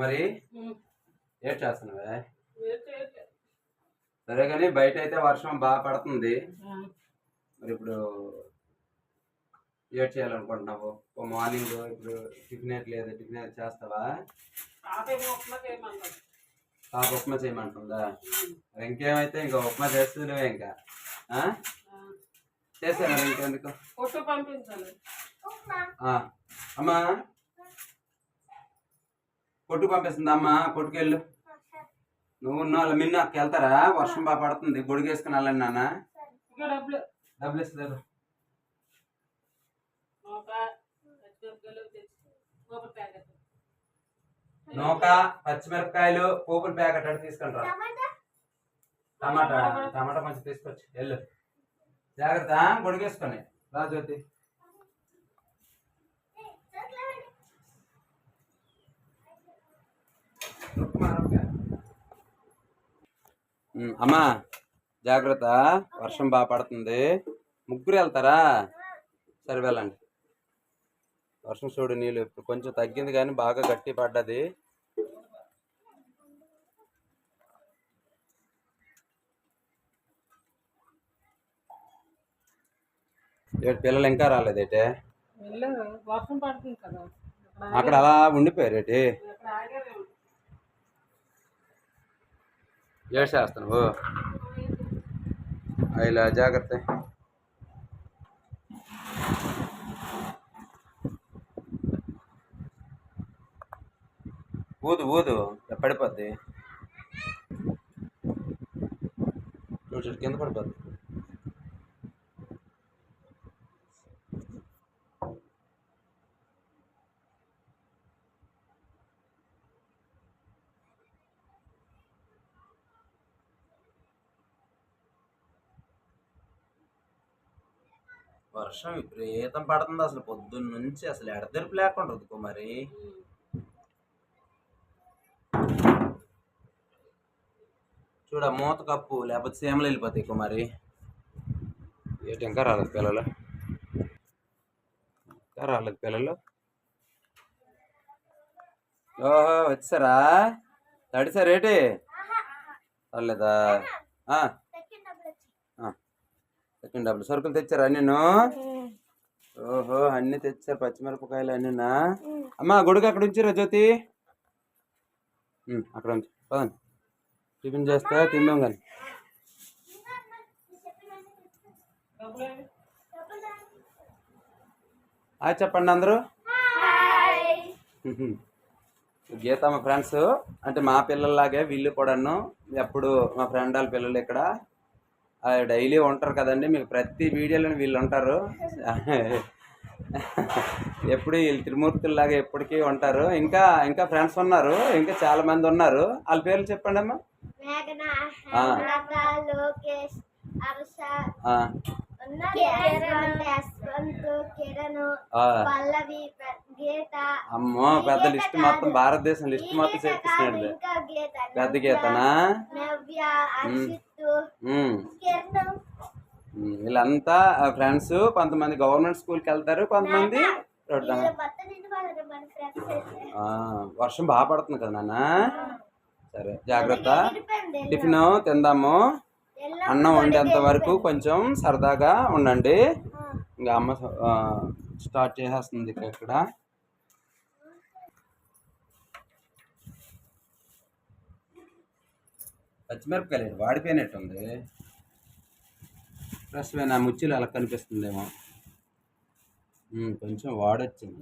మరి? ఏం చేస్తున్నావే? సరే కానీ బయట అయితే వర్షం బాగా పడుతుంది. మరి ఇప్పుడు ఏడ్ చేయాలనుకుంటున్నావు? ఓ మార్నింగ్ ఇప్పుడు టిఫిన్ లేదు టిఫిన్ అయితే చేస్తావా? పాప ఉప్మా చేయమంటుందా? ఇంకేమైతే ఇంకా ఉప్మా చేస్తూనే ఇంకా? ఆ? చేశారా ఇంకెందుకు? అమ్మా కొట్టు పంపిస్తుందా అమ్మా కొట్టుకెళ్ళు. నువ్వు ఉన్నావు మిన్న అక్కకి వెళ్తారా వర్షం బాగా పడుతుంది గొడుగేసుకుని వెళ్ళండి నాన్న. డబ్బులు. ఇస్తారు నూక పచ్చిమిరపకాయలు పోపుల ప్యాకెట్. అటు తీసుకుని రా టమాటా టమాటా మంచి తీసుకొచ్చి వెళ్ళు. జాగ్రత్త గొడుగేసుకొని రా జ్యోతి. అమ్మా జాగ్రత్త. వర్షం బాగా పడుతుంది. ముగ్గురు వెళ్తారా? సరే వెళ్ళండి. వర్షం చూడు నీళ్ళు ఇప్పుడు కొంచెం తగ్గింది కానీ బాగా గట్టి పడ్డది. ఏడు పిల్లలు ఇంకా రాలేదేటే అక్కడ అలా ఉండిపోయారేటి అక్కడ ఆగారేమో ఏడు చేస్తున్నావు ఇలా జాగ్రత్త. ఊదు ఊదు పడిపోద్ది చూడు చూడు కింద పడిపోద్ది. వర్షం విపరీతం పడుతుంది అసలు. పొద్దున్న నుంచి అసలు ఎడతెరిపి లేకుండా ఉంది కుమారి. చూడ మూత కప్పు లేకపోతే సీమలు వెళ్ళిపోతాయి కుమారి. ఏంటి ఇంకా రాలేదు పిల్లలు? ఇంకా రాలేదు పిల్లలు? ఓహో వచ్చారా తడిసారేటి రాలేదా ఆ. సెకండ్ డబ్బులు. సరుకులు తెచ్చారా నేను ఓహో అన్ని తెచ్చారు పచ్చిమిరపకాయలు అన్నీనా? అమ్మ గొడుగు అక్కడ ఉంచిరా జ్యోతి? అక్కడ ఉంచు. పదండి. టిఫిన్ చేస్తా తిందాం కానీ హాయ్ చెప్పండి అందరూ. గీత మా ఫ్రెండ్స్. అంటే మా పిల్లల్లాగే వీళ్ళు కూడాను. ఎప్పుడు మా ఫ్రెండ్ వాళ్ళ పిల్లలు ఇక్కడ. డైలీ ఉంటారు కదండి మీకు ప్రతి వీడియోలో వీళ్ళు ఉంటారు. ఎప్పుడు వీళ్ళు త్రిమూర్తుల్లాగా ఎప్పటికీ ఉంటారు. ఇంకా ఇంకా ఫ్రెండ్స్ ఉన్నారు ఇంకా చాలా మంది ఉన్నారు. వాళ్ళ పేర్లు చెప్పండి అమ్మా అమ్మో పెద్ద లిస్ట్ మొత్తం భారతదేశం లిస్ట్ మొత్తం గీత పెద్ద గీతనా? వీళ్ళంతా ఫ్రెండ్స్ కొంతమంది గవర్నమెంట్ స్కూల్కి వెళ్తారు కొంతమంది వర్షం బాగా పడుతుంది కదా నాన్న? సరే జాగ్రత్త. టిఫిన్ తిందాము. అన్నం వండేంత వరకు కొంచెం సరదాగా ఉండండి. ఇంకా అమ్మ స్టార్ట్ చేసేస్తుంది ఇక ఇక్కడ. పచ్చిమిరపకాయలు వాడిపోయినట్టుంది. ఫ్రెష్ నా ముచ్చులు అలా కనిపిస్తుందేమో. కొంచెం వాడొచ్చింది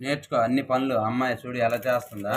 నేర్చుకో అన్ని పనులు. అమ్మాయి చూడు ఎలా చేస్తుందా?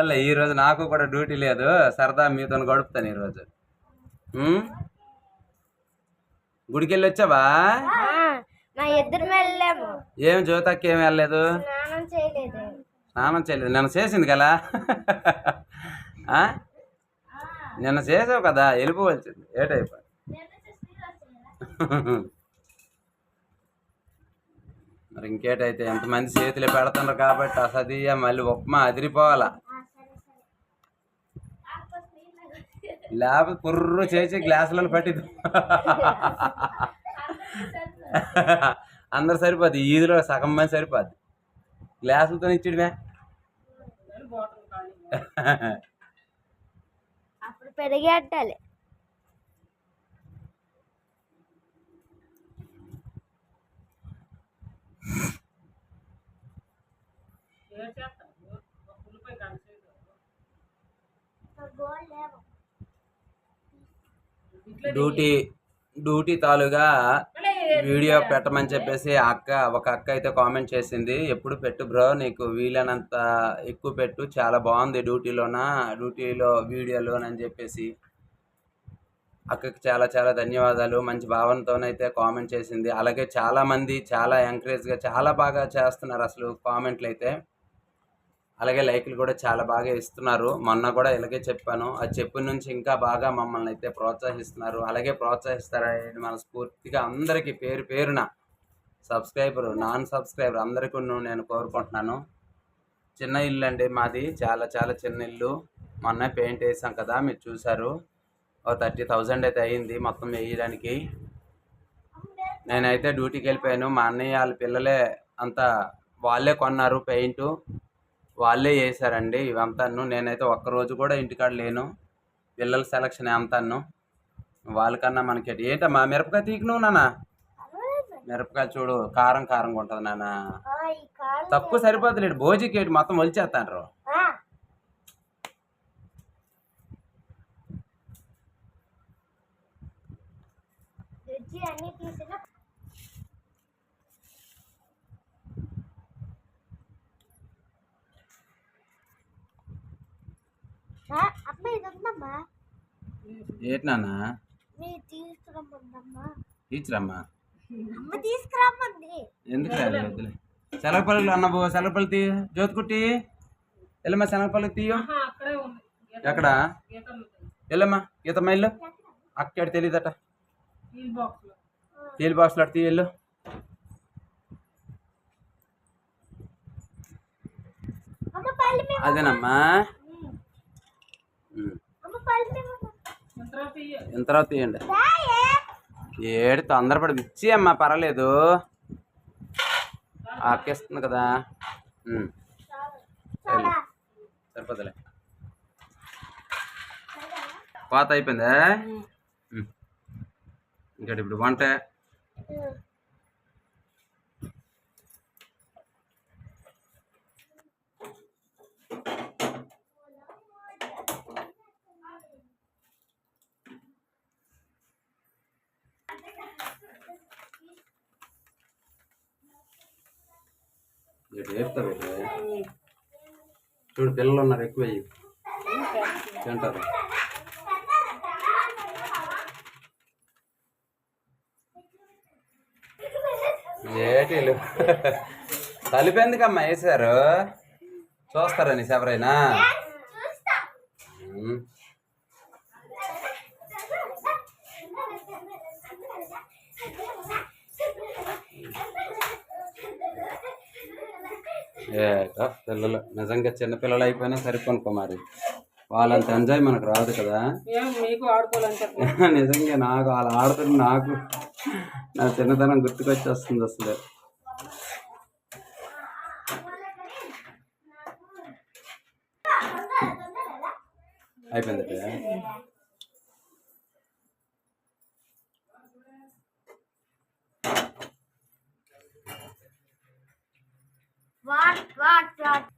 పోన్లే ఈరోజు నాకు కూడా డ్యూటీ లేదు. సరదా మీతో గడుపుతాను ఈరోజు? గుడికి వెళ్ళి వచ్చావా? ఏం జ్యోతకి ఏం వెళ్ళలేదు? స్నానం చేయలేదు. నిన్న చేసింది కదా? ఆ? నిన్న చేసావు కదా? వెళ్ళిపోవచ్చింది ఏటైపో మరి ఇంకేటైతే? ఎంతమంది చేతులు పెడుతున్నారు కాబట్టి అసదియ మళ్ళీ ఉప్మా అదిరిపోవాలా? లేకపోతే కుర్రు చేసి గ్లాసులలో పట్టిద్దు. అందరు సరిపోద్ది ఈదిలో సగం మంది సరిపోద్ది. గ్లాసులతో ఇచ్చిడమే అప్పుడు పెరిగి అట్టాలి. ఏం చేస్తాం ఒక ఉల్లిపాయ కలిసి ఇట్లా డ్యూటీ డ్యూటీ తాలుగా వీడియో పెట్టమని చెప్పేసి అక్క ఒక అక్క అయితే కామెంట్ చేసింది. ఎప్పుడు పెట్టు బ్రో నీకు వీలైనంత ఎక్కువ పెట్టు చాలా బాగుంది డ్యూటీలోన డ్యూటీలో వీడియోలోనని చెప్పేసి అక్కకి చాలా చాలా ధన్యవాదాలు. మంచి భావనతోనైతే కామెంట్ చేసింది. అలాగే చాలా మంది చాలా ఎంకరేజ్గా చాలా బాగా చేస్తున్నారు అసలు కామెంట్లు అయితే. అలాగే లైక్లు కూడా చాలా బాగా ఇస్తున్నారు. మొన్న కూడా ఇలాగే చెప్పాను. అది చెప్పిన నుంచి ఇంకా బాగా మమ్మల్ని అయితే ప్రోత్సహిస్తున్నారు. అలాగే ప్రోత్సహిస్తారని మనస్ఫూర్తిగా అందరికీ పేరు పేరున సబ్స్క్రైబర్ నాన్ సబ్స్క్రైబర్ అందరికీ నేను కోరుకుంటున్నాను. చిన్న ఇల్లు అండి మాది. చాలా చాలా చిన్న ఇల్లు. మొన్న పెయింట్ వేసాం కదా మీరు చూసారు ఓ థర్టీ థౌజండ్ అయితే అయ్యింది మొత్తం వేయడానికి. నేనైతే డ్యూటీకి వెళ్ళిపోయాను. మా అన్నయ్య వాళ్ళ పిల్లలే అంతా వాళ్ళే కొన్నారు పెయింటు. వాళ్ళే చేశారండి ఇవంతాను. నేనైతే ఒక్కరోజు కూడా ఇంటికాడ లేను. పిల్లల సెలక్షన్ అంతాను. వాళ్ళకన్నా మనకి ఏంటమ్మా మిరపకాయ తీకు నువ్వు నాన్న మిరపకాయ చూడు కారం కారంగా ఉంటుంది నాన్న. తక్కువ సరిపోతుంది భోజీకి ఏంటి మొత్తం ఒలిచేస్తాను అన్ని తీసిన ఆ, అమ్మ ఇది ఉందమ్మా ఏంటి నాన్న? తీసుకురమ్మంది. ఎందుకు రాలేదు వద్దులే. శనగపల్లిలో అన్న బో శనగపల్లి తీ. జ్యోతికుట్టి వెళ్ళమ్మా శనగపల్లి తీయో. ఎక్కడ? వెళ్ళమ్మా ఈతమ్మ ఇల్లు? అక్కడ తెలియదట ఈ బాక్స్లో. స్టీల్ బాక్స్లో అటు తీ వెళ్ళు. అదేనమ్మా? ఎంత తర్వాత తీయండి. ఏడు తొందరపడి ఇచ్చి అమ్మా పర్వాలేదు. ఆకేస్తుంది కదా. సరిపోతులే. పాత అయిపోయిందా. ఇంకటి ఇప్పుడు వంట. ఇటు వేపుతా చూడు పిల్లలు ఉన్నారు ఎక్కువ తింటారు. ఏటీలు తలిపెందుకమ్మా వేశారు? చూస్తారని ఎవరైనా చూస్తా ఉమ్. ఏటో పిల్లలు నిజంగా చిన్న పిల్లలు అయిపోయినా సరిపోనుకో మరి వాళ్ళంత ఎంజాయ్ మనకు రాదు కదా. మీకు నిజంగా నాకు వాళ్ళు ఆడుతుంటే నాకు నా చిన్నతనం గుర్తుకొచ్చేస్తుంది అసలు. అయిపోయింది వాట్ వాట్ వాట్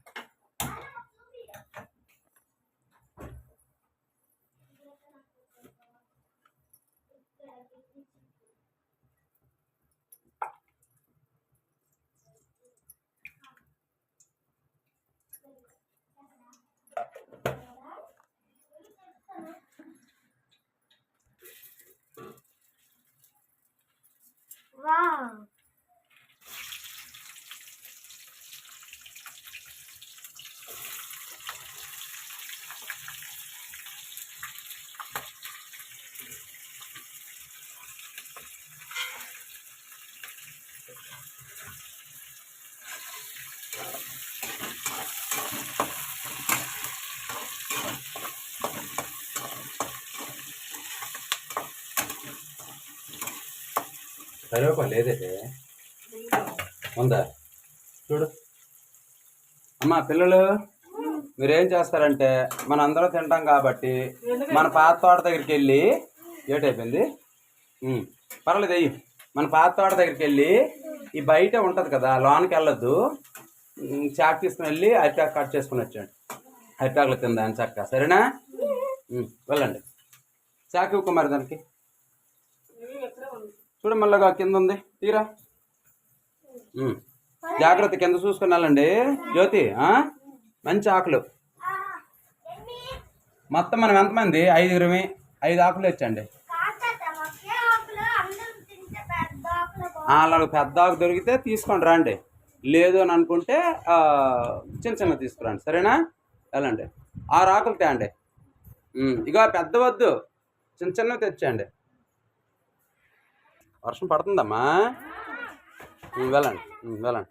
కరివేపాకు లేదే ఉందా? చూడు. అమ్మా పిల్లలు మీరేం చేస్తారంటే మన అందరం తింటాం కాబట్టి మన పాత తోట దగ్గరికి వెళ్ళి ఏటైపోయింది? పర్వాలేదు అయ్యి మన పాత తోట దగ్గరికి వెళ్ళి ఈ బయట ఉంటుంది కదా లోనికి వెళ్ళొద్దు. చాక్ తీసుకుని వెళ్ళి అరిటాకు కట్ చేసుకుని వచ్చాడు అరిటాకులు తిందాని చక్క సరేనా? వెళ్ళండి. చాకు ఇవ్వకు మరి దానికి. చూడు మళ్ళా కింద ఉంది. తీరా. జాగ్రత్త కింద చూసుకుని వెళ్ళండి. జ్యోతి? మంచి ఆకులు. మొత్తం మనం ఎంతమంది? ఐదుగురమి ఐదు ఆకులు వచ్చండి పెద్ద అలా పెద్ద ఆకు దొరికితే తీసుకోండి రండి. లేదు అని అనుకుంటే చిన్న చిన్న తీసుకురండి. సరేనా? వెళ్ళండి. ఆరు ఆకులు తేండి ఇక పెద్ద వద్దు. చిన్న చిన్నవి తెచ్చండి వర్షం పడుతుందమ్మా. వెళ్ళండి వెళ్ళండి.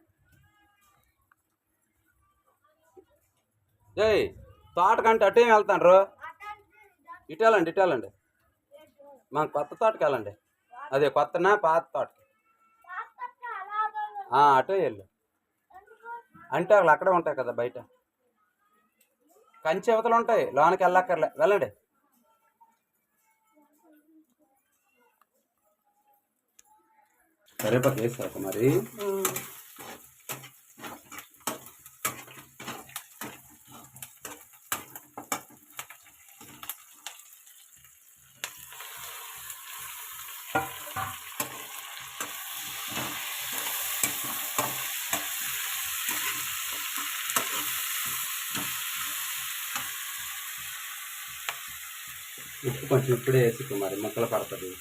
ఏ తోటకంటే అటే వెళ్తాండ్రు? ఇటు వెళ్ళండి ఇటు వెళ్ళండి. మా కొత్త తోటకి వెళ్ళండి. అదే కొత్తనా పాత తోటకి? అటు వెళ్ళు. అంటే వాళ్ళు అక్కడే ఉంటాయి కదా బయట. కంచి అవతలు ఉంటాయి లోనకి వెళ్ళక్కర్లే. వెళ్ళండి. కరేపాకు వేసాక మరి. ఉప్పు కొంచెం ఇప్పుడే వేసి మరి ముక్కలు పడుతుంది.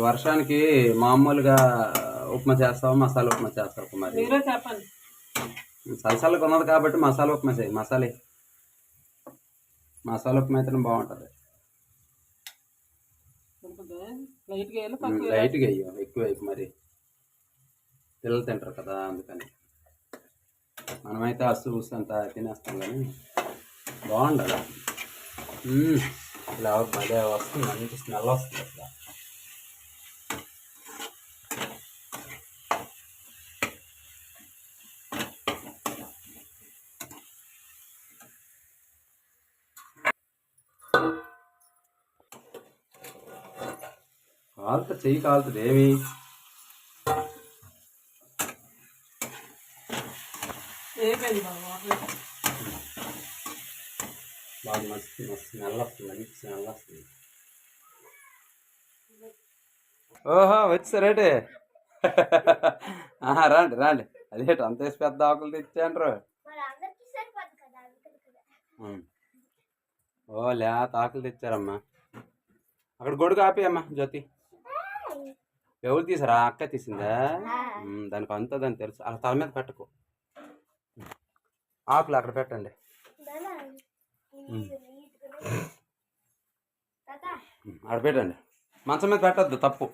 వర్షానికి మామూలుగా ఉప్మా చేస్తావా? మసాలా ఉప్మా చేస్తావు మరి మీరే చెప్పండి. సలసలకు ఉన్నది కాబట్టి మసాలా ఉప్మా చేయి మసాలా. మసాలా ఉప్మా అయితేనే బాగుంటుంది. లైట్గా అయ్యో ఎక్కువ మరి. పిల్లలు తింటారు కదా అందుకని. మనమైతే అస్సు ఉస్సు అంతా తినేస్తాం కానీ మ్మ్. ఫ్లేవర్ భలే వస్తుంది మంచి స్మెల్ వస్తుంది. కాలుతుంది చెయ్యి కాలుతుంది ఏమి అయిపోయింది బాబు బాగా మస్తు మస్తు స్మెల్ వస్తుంది మంచి స్మెల్ వస్తుంది. ఓహో వచ్చారేటే ఆహా, రండి రండి. అదేంటి అంత వేసి పెద్ద ఆకులు తెచ్చాండ్రు. ఓ లేత ఆకులు తెచ్చారమ్మా. అక్కడ గొడుగు ఆపేయమ్మా జ్యోతి. ఎవరు తీసారా? అక్క తీసిందా? దానికి అంతా దాన్ని తెలుసు. అలా తల మీద పెట్టకు. ఆకులు అక్కడ పెట్టండి. అక్కడ పెట్టండి. మంచం మీద పెట్టద్దు తప్పు.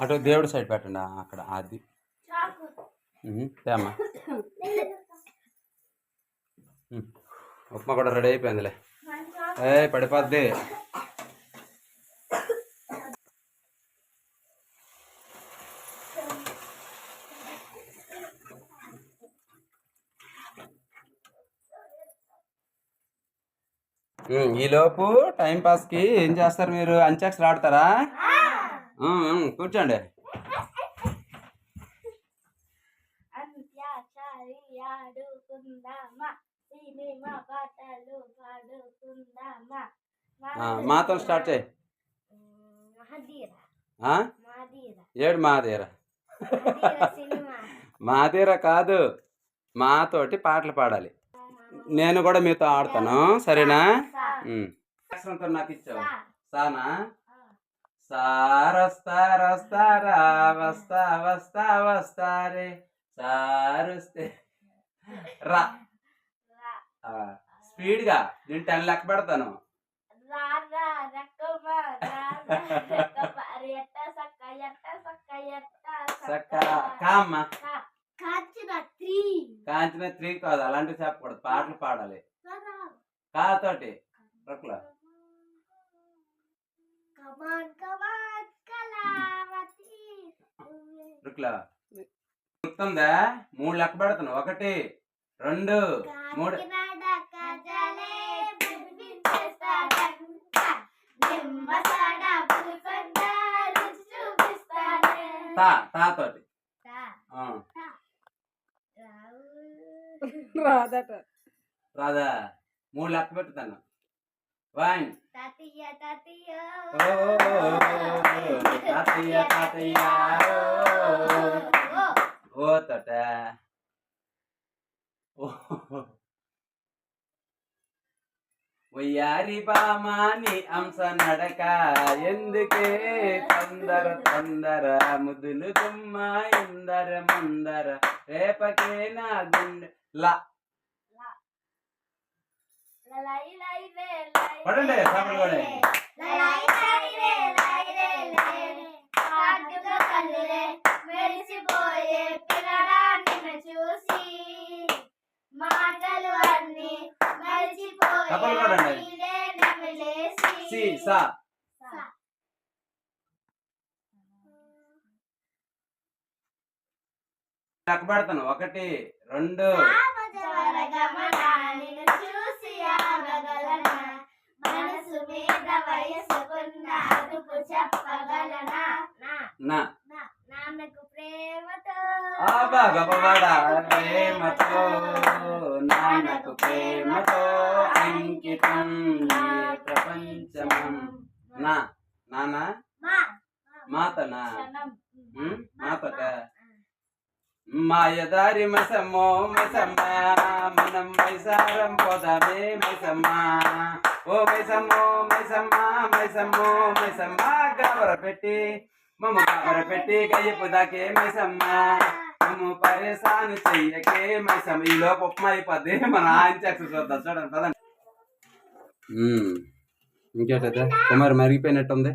అటు దేవుడి సైడ్ పెట్టండి అక్కడ అది. ఉమ్, ఉప్మా కూడా రెడీ అయిపోయిందిలే. ఏ పడిపోద్ది. ఈలోపు టైంపాస్కి ఏం చేస్తారు మీరు? అంచాక్స్ ఆడతారా కూర్చోండి. మాతో స్టార్ట్ చేయి. మాదీర ఏడు మాదేరా. మహదీర కాదు. మాతోటి పాటలు పాడాలి. నేను కూడా మీతో ఆడతాను. సరేనా? అక్షరంతో నాకు ఇచ్చావు. సానా? సార్ వస్తారు వస్తారా? వస్తా వస్తా వస్తారే సార్ వస్తే. రా. ఆ, స్పీడ్గా. నేను టెన్ లెక్క పెడతాను. కాంచిన త్రీ. కాదు అలాంటివి చెప్పకూడదు. పాటలు పాడాలి. కాతోటి రొక్కల come on come on Kalavathi రుక్ల గుర్తుందా మూడు లెక్క పెడతాను ఒకటి రెండు మూడు తా తాతోటి తా, రాదా మూడు లెక్క పెడతాను వన్ తాతయ్య తాతయ్య ఓ తాతయ్య తాతయ్య ఓ. తోట ఓ. వయ్యారి బామాని అంశ నడక ఎందుకే తొందర తొందర ముద్దులు దుమ్మ ఎందర ముందర రేపకే నా గుండె లై పడండి, రే మెరిసిపోయే చూసి మాటలు అన్ని సా. లెక్క పెడతాను. ఒకటి రెండు. త్వరగమన నిన్ను చూసి ఆగగలనా మనసు మీద వయసుకున్న అదుపు చెప్పగలనా? నా నాన్నకు ప్రేమతో. ప్రేమతో. నాన్నకు ప్రేమతో అంకితం ఈ ప్రపంచమం. నా నాన్న మాతనా? మాతట మాయదారి మసమ్మో మసమ్మ మనం మైసారం పోదామే మైసమ్మ. ఓ మైసమ్మో మైసమ్మ మైసమ్మో మైసమ్మ గవర పెట్టి మమ్మ గవర పెట్టి గయ్యపు దాకే మైసమ్మ. మమ్మ పరేసాను చెయ్యకే మైసమ్మ. ఈ లోపు ఉప్మా అయిపోద్ది. మన ఆయన చెక్స్ చూద్దాం. చూడండి పదండి. ఇంకేటైతే కుమారి మరిగిపోయినట్టుంది.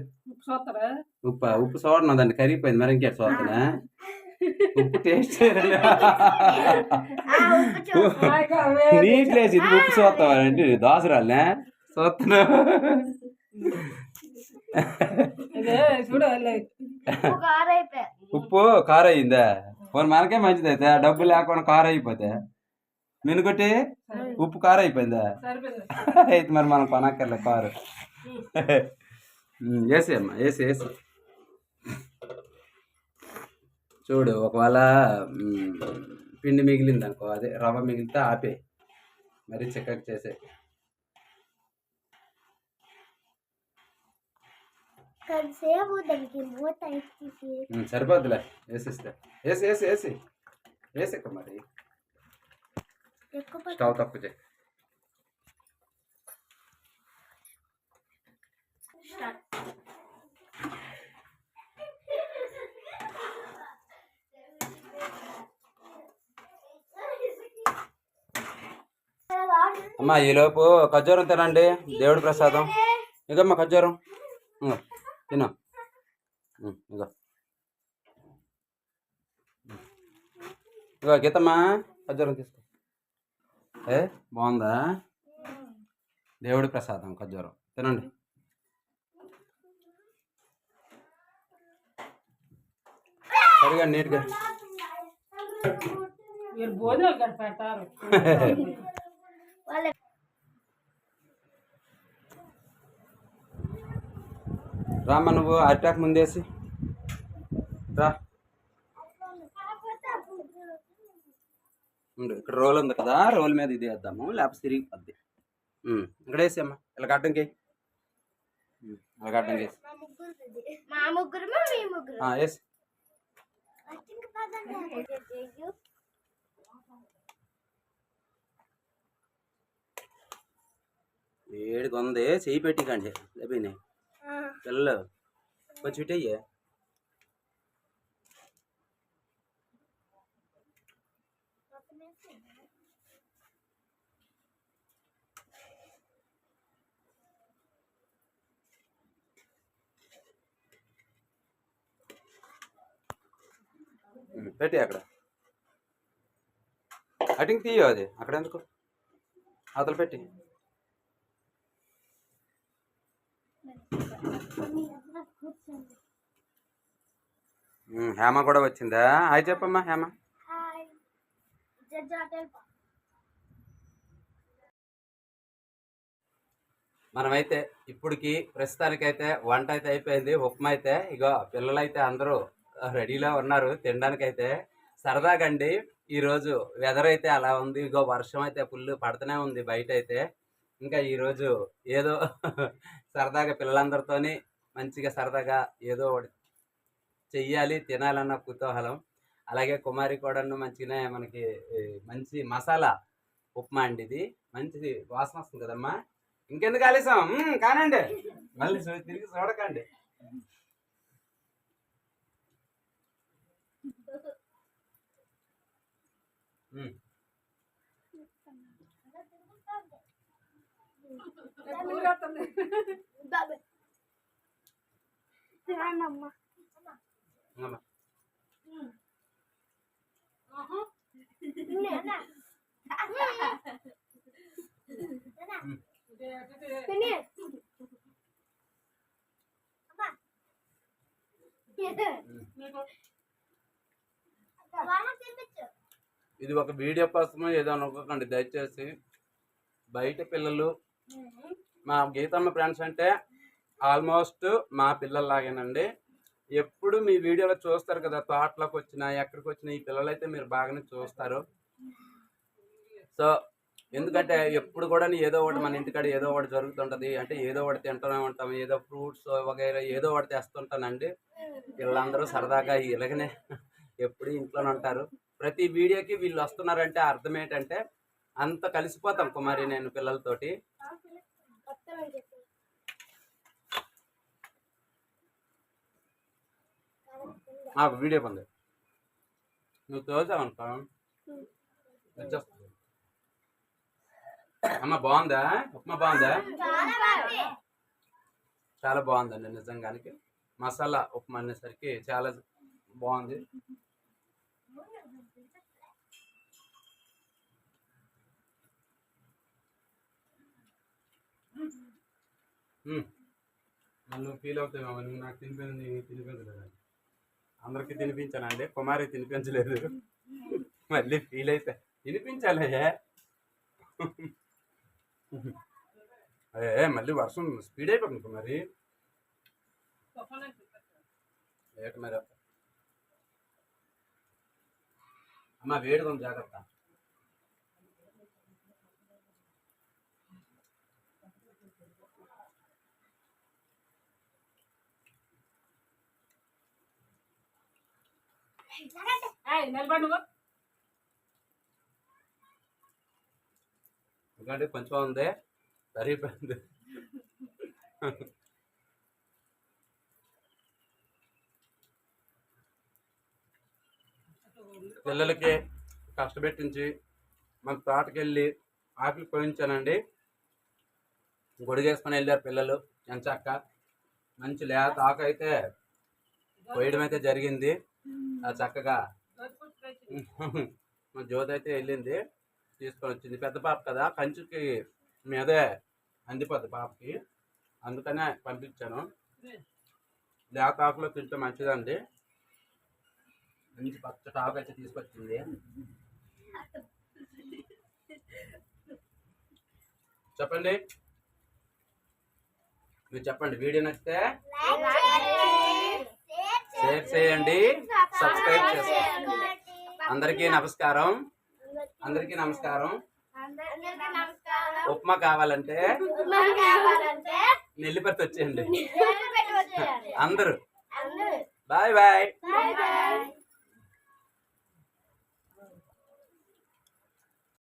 ఉప్పు ఉప్పు చూడనదండి కరిగిపోయింది. మరి ఇంకేట చూస్తున్నా ఉప్పు టేస్ట్ నీకు లేచి ఇది ఉప్పు చూస్తావా అంటే దోసరాలే చూస్తున్నా ఇదే చూడు లే. కారైపోయా ఉప్పు కారం అయిందా మరి మనకే మంచిది అయితే డబ్బు లేకుండా కారం అయిపోతే మినుకొట్టి ఉప్పు కారం అయిపోయిందా సరిపోయింది అయితే మరి మనం కొనక్కర్లే కారు ఉమ్, వేసి అమ్మా వేసి వేసి చూడు ఒకవేళ పిండి మిగిలింది అనుకో అదే రవ్వ మిగిలితే ఆపే. మరి చిక్కకు చేసే. సరిపోద్దులే వేసిస్తే. వేసి వేసి వేసి. వేసి ఇక మరి స్టవ్ తక్కువ చేయి. అమ్మా ఈలోపు ఖర్జూరం తినండి. దేవుడి ప్రసాదం. ఇగమ్మా ఖర్జూరం. ఇగో తిను. ఇగో ఇగో. గీతమ్మా ఖర్జూరం తీసుకో. ఏ బాగుందా? దేవుడి ప్రసాదం ఖర్జూరం. తినండి. సరిగా నీట్గా. మీరు భోజనాలు పెట్టారు వాళ్ళ రామ్మ నువ్వు అటాక్ ముందేసి. రా. ఇక్కడ రోల్ ఉంది కదా రోల్ మీద ఇది వేద్దాము లేకపోతే తిరిగిపోద్ది ఉమ్, ఇక్కడ వేసేమ్మా ఇలా గడ్డంకి ఇలా గడ్డంకి వేసి మా ముగ్గురు మా ముగ్గురు మీ ముగ్గురు ఆ, వేసి వేడిగా ఉంది చెయ్యి పెట్టి కండి పిల్లలు కొంచెం ఇటు పెట్టి అక్కడ. అటింగ్ తీయో అది. అక్కడ ఎందుకు? అతలు పెట్టి. హేమ కూడా వచ్చిందా? హాయ్ చెప్పమ్మా హేమ. మనమైతే ఇప్పటికి ప్రస్తుతానికైతే వంట అయితే అయిపోయింది ఉప్మా అయితే. ఇగో పిల్లలైతే అందరూ రెడీలో ఉన్నారు తినడానికైతే. సరదాగా అండి ఈరోజు వెదర్ అయితే అలా ఉంది. ఇగో వర్షం అయితే ఫుల్ పడుతూనే ఉంది బయట అయితే ఇంకా ఈరోజు ఏదో సరదాగా పిల్లలందరితోని మంచిగా సరదాగా ఏదో ఒకటి చెయ్యాలి తినాలన్న కుతూహలం. అలాగే కుమారి కూడాను మంచిగానే మనకి మంచి మసాలా ఉప్మా అండి ఇది. మంచి వాసన వస్తుంది కదమ్మా. ఇంకెందుకు ఆలస్యం? కానండి. మళ్ళీ తిరిగి చూడకండి. మ్మ్. ఇది ఒక వీడియో కోసమో ఏదో అనుకోకండి దయచేసి బయట పిల్లలు మా గీతమ్మ ఫ్రెండ్స్ అంటే ఆల్మోస్ట్ మా పిల్లల్లాగేనండి. ఎప్పుడు మీ వీడియోలో చూస్తారు కదా తోటలోకి వచ్చినా ఎక్కడికి వచ్చినా ఈ పిల్లలైతే మీరు బాగానే చూస్తారు. సో ఎందుకంటే ఎప్పుడు కూడా ఏదో ఒకటి మన ఇంటికాడ ఏదో ఒకటి జరుగుతుంటది. అంటే ఏదో ఒకటి తింటూనే ఉంటాం. ఏదో ఫ్రూట్స్ వగైరా ఏదో ఒకటి తెస్తుంటానండి. పిల్లలందరూ సరదాగా ఇలాగనే ఎప్పుడు ఇంట్లోనే ఉంటారు. ప్రతి వీడియోకి వీళ్ళు వస్తున్నారంటే అర్థం ఏంటంటే అంత కలిసిపోతాం కుమారి నేను పిల్లలతోటి. నాకు వీడియో పొంది నువ్వు తోచావనుకో వచ్చేస్తుంది అమ్మ బాగుందా? ఉప్మా బాగుందా? చాలా బాగుంది. చాలా బాగుందండి నిజంగానికి. మసాలా ఉప్మా అనేసరికి చాలా బాగుంది. మళ్ళీ నువ్వు ఫీల్ అవుతావు నువ్వు నాకు తినిపించింది నీకు తినిపించలేదు అందరికి తినిపించానండి. కుమారి తినిపించలేదు. మళ్ళీ ఫీల్ అయితే. తినిపించాలి. అదే మళ్ళీ వర్షం స్పీడ్ అయిపోతుంది మరి లేట్ మరి. అమ్మ వేడిగా జాగ్రత్త. ఎందుకంటే కొంచెం ఉంది సరిపోయింది. పిల్లలకి కష్టపెట్టించి మన తోటకెళ్ళి ఆకులు పోయించానండి గొడిగేసుకొని వెళ్ళారు పిల్లలు ఎంచక్క. మంచి లేత ఆకు అయితే పోయడం అయితే జరిగింది. చక్కగా. మా జ్యోతి అయితే వెళ్ళింది తీసుకొని వచ్చింది. పెద్ద పాప కదా కంచుకి మీదే అందిపోద్ది పాపకి. అందుకనే పంపించాను. లేత ఆకులో తింటే మంచిదండి. మంచి పచ్చటి ఆకు అయితే తీసుకొచ్చింది. చెప్పండి. మీరు చెప్పండి వీడియో నచ్చితే? షేర్ చేయండి సబ్స్క్రైబ్ చేసుకోండి. అందరికీ నమస్కారం. అందరికీ నమస్కారం. ఉప్మా కావాలంటే నెల్లిపర్తి వచ్చేయండి. అందరూ. Bye bye.